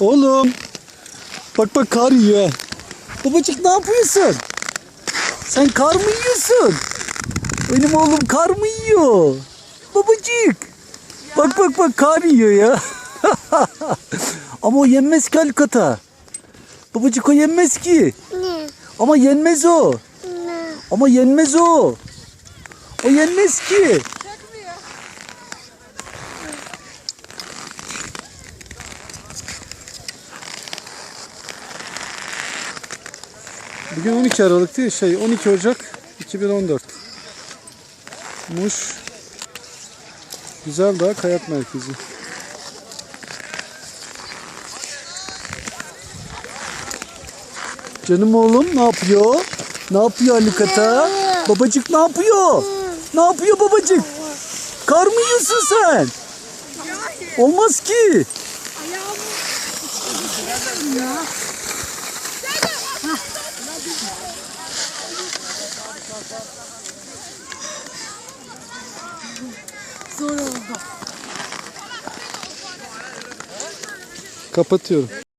Oğlum. Bak bak kar yiyor. Babacık ne yapıyorsun? Sen kar mı yiyorsun? Benim oğlum kar mı yiyor? Babacık. Bak bak bak kar yiyor ya. Ama o yenmez ki Alikata. Babacık o yenmez ki. Ne? Ama yenmez o. Ne? Ama yenmez o. O yenmez ki. Bugün 12 Aralık değil şey 12 Ocak 2014. Muş Güzeldağ Kayak Merkezi. Canım oğlum ne yapıyor? Ne yapıyor Alikata? Babacık ne yapıyor? Ne yapıyor babacık? Kar mı yiyorsun sen? Olmaz ki. Zor oldu. Kapatıyorum.